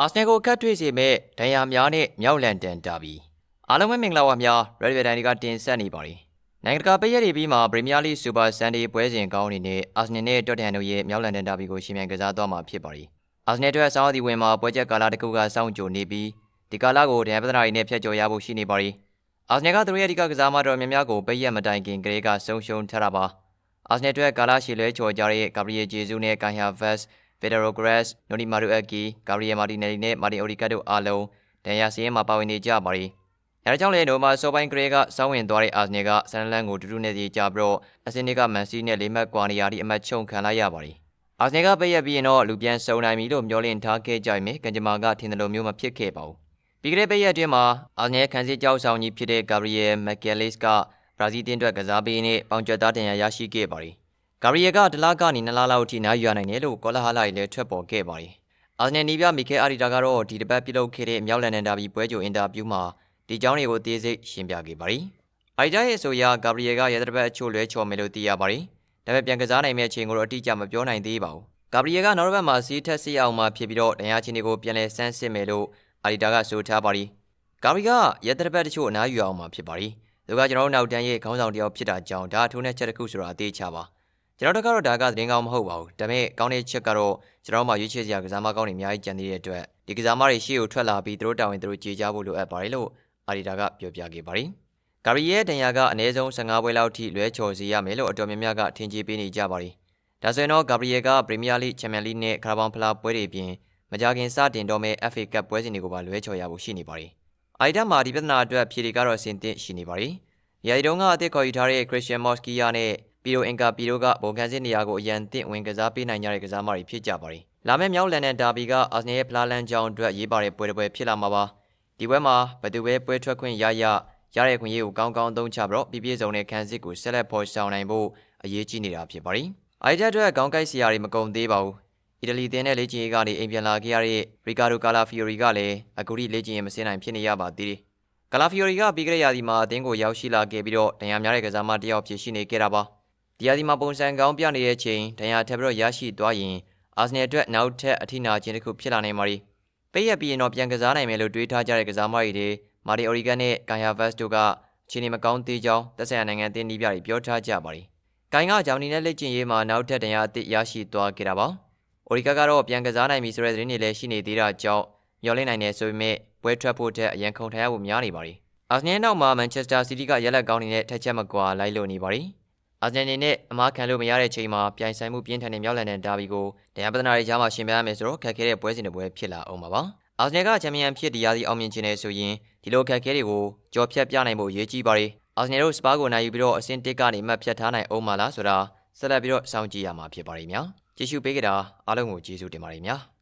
အာဆနယ်ကိုကတ်ထွေးစေမဲ့ဒဏ်ရာများနဲ့မြောက်လန်တန်တာဘီအားလုံးပဲမင်္ဂလာပါများရက်ရယ်ဒန်ဒီကတင်ဆက်နေပါတယ်နိုင်ငံတကာပေးရည်ပြီးမှာပရီးမီးယားလိစူပါဆန်ဒေးပွဲစဉ်ကောင်းအနေနဲ့အာဆနယ်နဲ့တော့တန်တို့ရဲ့မြောက်လန်တန်တာဘီကိုရှင်မြန်ကစားသွားမှာဖြစ်ပါတယ်အာဆနယ်တို့ရဲ့ဆောင်းအသီဝင်မှာပွဲချက်ကာလတစ်ခုကစောင့်ကြိုနေပြီးဒီကာလကိုဒဏ်ရာပဒနာရီနဲ့ဖျက်ကျော်ရဖို့ရှိနေပါတယ်အာဆနယ်ကသူတို့ရဲ့အဓိကကစားမတော်များများကိုပိတ်ရက်မတိုင်ခင်ကလေးကဆုံးရှုံးထားတာပါအာဆနယ်တို့ရဲ့ကာလရှည်လွဲချော်ကြတဲ့ဂါဘရီယယ်ဂျေဇူးနဲ့ကန်ဟာဗက်စ် ဗီဒရိုဂရက်စ်နိုနီမာရူအက်ကီဂါဘရီယယ်မာတီနယ်လီနဲ့မာတင်အိုရီကတ်တို့အားလုံးဒဏ်ရာစီးရင်မှာပါဝင်နေကြပါရီအဲဒါကြောင့်လည်းနိုမာဆောပိုင်းကလေးကစောင်းဝင်သွားတဲ့အာဆနယ်ကဆန်လန်ကိုတူတူနဲ့ကြီးကြပြီးတော့အစင်းတွေကမန်စီနဲ့လေးမှတ်ကွာနေရာဒီအမှတ်ချုံခံလိုက်ရပါရီအာဆနယ်ကပိတ်ရပြီးရင်တော့လူပြန်စုံနိုင်ပြီလို့မျှော်လင့်ထားခဲ့ကြမယ်ကန်ဂျမာကထင်တယ်လို့မျိုးမဖြစ်ခဲ့ပါဘူးပြီးကြတဲ့ပိတ်ရအတွင်းမှာအာဆနယ်ခန်းစစ်ကြောက်ဆောင်ကြီးဖြစ်တဲ့ဂါဘရီယယ်မက်ကယ်လစ်ကဘရာဇီးတင်းအတွက်ကစားပေးနဲ့ပေါင်ကျက်သားတင်ရရရှိခဲ့ပါရီ ဂါဘရီယယ်ကတလားကနေနလားလောက်အထိနိုင်ယူရနိုင်တယ်လို့ကောလာဟာလာကြီးလည်းထွက်ပေါ်ခဲ့ပါရီအာဆနယ်နီးပြမီခဲအာရီတာကတော့ဒီတစ်ပတ်ပြုလုပ်ခဲ့တဲ့မြောက်လန်ဒန်ဒါဘီပွဲကြိုအင်တာဗျူးမှာဒီကြောင်းတွေကိုအသေးစိတ်ရှင်းပြခဲ့ပါရီအာရီတာရဲ့ဆိုရာဂါဘရီယယ်ကရဲတစ်ပတ်အချို့လွဲချော်မယ်လို့သိရပါရီဒါပေမဲ့ပြန်ကစားနိုင်မယ့်အချိန်ကိုတော့အတိအကျမပြောနိုင်သေးပါဘူးဂါဘရီယယ်ကနောက်တစ်ပတ်မှာစီးထက်စီအောင်မှဖြစ်ပြီးတော့ဒဏ်ရာချင်းတွေကိုပြန်လဲဆန်းစစ်မယ်လို့အာရီတာကဆိုထားပါရီဂါဘရီကရဲတစ်ပတ်တချို့အနားယူအောင်မှဖြစ်ပါရီသူကကျွန်တော်တို့နောက်တန်းရဲ့ခေါင်းဆောင်တယောက်ဖြစ်တာကြောင့်ဒါအထူးနဲ့ချက်တစ်ခုဆိုတာအသေးချပါ ကျွန်တော်တို့ကတော့ဒါကသတင်းကောင်းမဟုတ်ပါဘူးဒါပေမဲ့ကောင်းတဲ့ချက်ကတော့ကျွန်တော်မှရွေးချယ်စရာကစားမကောင်းတွေအများကြီးကြံသေးတဲ့အတွက်ဒီကစားမတွေရှေ့ကိုထွက်လာပြီးသူတို့တာဝန်သူတို့ကြေကြဖို့လိုအပ်ပါတယ်လို့အာရီတာကပြောပြခဲ့ပါတယ်ဂါရီရဲ့ဒဏ်ရာကအနည်းဆုံး15ပွဲလောက်ထိလွဲချော်စေရမယ်လို့အတော်များများကထင်ကြေးပေးနေကြပါတယ်ဒါဆိုရင်တော့ဂါဘရီယယ်ကပရီးမီးယားလိချန်ပီယံလိနဲ့ကာရာဘောင်ဖလားပွဲတွေပြင်မကြခင်စတင်တော့မဲ့ FA ကပ်ပွဲစဉ်တွေကိုပါလွဲချော်ရဖို့ရှိနေပါတယ်အာရီတာမှာဒီပြဿနာအတွက်ဖြေတွေကတော့အဆင်သင့်ရှိနေပါတယ်ဒီအရီတုံးကအသစ်ခေါ်ယူထားတဲ့ခရစ်စတန်မော့စကီယာနဲ့ ပီရိုအင်ကာပီရိုကဘုံခန်းစစ်နေရာကိုအရန်တင့်ဝင်ကစားပေးနိုင်ကြတဲ့ကစားမတွေဖြစ်ကြပါတယ်။လာမယ့်မြောက်လန်ဒန်ဒါဘီကအာဆနယ်ရဲ့ဖလားလန်ကြောင်းအတွက်ရေးပါတဲ့ပွဲတစ်ပွဲဖြစ်လာမှာပါ။ဒီပွဲမှာဘယ်သူပဲပွဲထွက်ခွင့်ရရရတဲ့ခွင့်ရေးကိုကောင်းကောင်းသုံးချပြီးတော့ပြပြစုံတဲ့ခန်းစစ်ကိုဆက်လက်ဖော်ဆောင်နိုင်ဖို့အရေးကြီးနေတာဖြစ်ပါတယ်။အိုက်တက်အတွက်ခေါင်းကိုက်စရာတွေမကုန်သေးပါဘူး။အီတလီတင်းတဲ့လေ့ကျင့်ရေးကနေအိမ်ပြန်လာခဲ့ရတဲ့ရီကာဒိုကာလာဖီယိုရီကလည်းအခုထိလေ့ကျင့်ရေးမစင်းနိုင်ဖြစ်နေရပါသေးတယ်။ကာလာဖီယိုရီကပြီးခဲ့တဲ့ရာသီမှာအသင်းကိုရောက်ရှိလာခဲ့ပြီးတော့ဒဏ်ရာများတဲ့ကစားမတစ်ယောက်ဖြစ်ရှိနေခဲ့တာပါ။ ဒီရာသီမှာပုံစံကောင်းပြနေတဲ့ချိန်ဒဏ်ရာထပ်ပြီးတော့ရရှိသွားရင်အာဆနယ်အတွက်နောက်ထပ်အထိနာခြင်းတစ်ခုဖြစ်လာနိုင်ပါ ರಿ ။ပိတ်ရပြီးရင်တော့ပြန်ကစားနိုင်မယ်လို့တွေးထားကြတဲ့ကစားမတွေတွေမာဒီအိုရီဂန်နဲ့ဂိုင်ယာဗတ်တို့ကခြေနေမကောင်းသေးကြောင်းသက်ဆိုင်ရာနိုင်ငံအသင်းနီးပြတွေပြောထားကြပါ ರಿ ။ဂိုင်ကဂျာမနီနဲ့လက်ကျင်ရေးမှာနောက်ထပ်ဒဏ်ရာအသစ်ရရှိသွားခဲ့တာပါ။အိုရီဂါကတော့ပြန်ကစားနိုင်ပြီဆိုတဲ့သတင်းတွေလည်းရှိနေသေးတာကြောင့်မျှော်လင့်နိုင်တယ်ဆိုပေမဲ့ပွဲထွက်ဖို့ထက်အရန်ခုန်ထိုင်ရဖို့များနေပါ ರಿ။အာဆနယ်နောက်မှာမန်ချက်စတာစီးတီးကရက်လက်ကောင်းနေတဲ့ထက်ချက်မကွာလိုက်လို့နေပါ ರಿ။ အာဆနယ်နေနဲ့အမားခံလို့မရတဲ့ချိန်မှာပြိုင်ဆိုင်မှုပြင်းထန်တဲ့မြောက်လန်ဒန်ဒါဘီကိုဒဏ်ရာပဒနာတွေကြားမှာရှင်ပြရမယ်ဆိုတော့ခက်ခဲတဲ့ပွဲစဉ်တွေပွဲဖြစ်လာအောင်ပါပါ။အာဆနယ်ကချန်ပီယံဖြစ်ဒီယာစီအောင်မြင်ခြင်းနဲ့ဆိုရင်ဒီလိုခက်ခဲတွေကိုကြော်ဖြတ်ပြနိုင်ဖို့အရေးကြီးပါ ರಿ ။အာဆနယ်တို့စပါးကိုနိုင်ယူပြီးတော့အဆင့်1ကနေမှတ်ဖြတ်ထားနိုင်အောင်မလားဆိုတာဆက်လက်ပြီးတော့စောင့်ကြည့်ရမှာဖြစ်ပါ ರಿ များ။ကြည့်ရှုပေးကြတာအားလုံးကိုကျေးဇူးတင်ပါတယ်များ။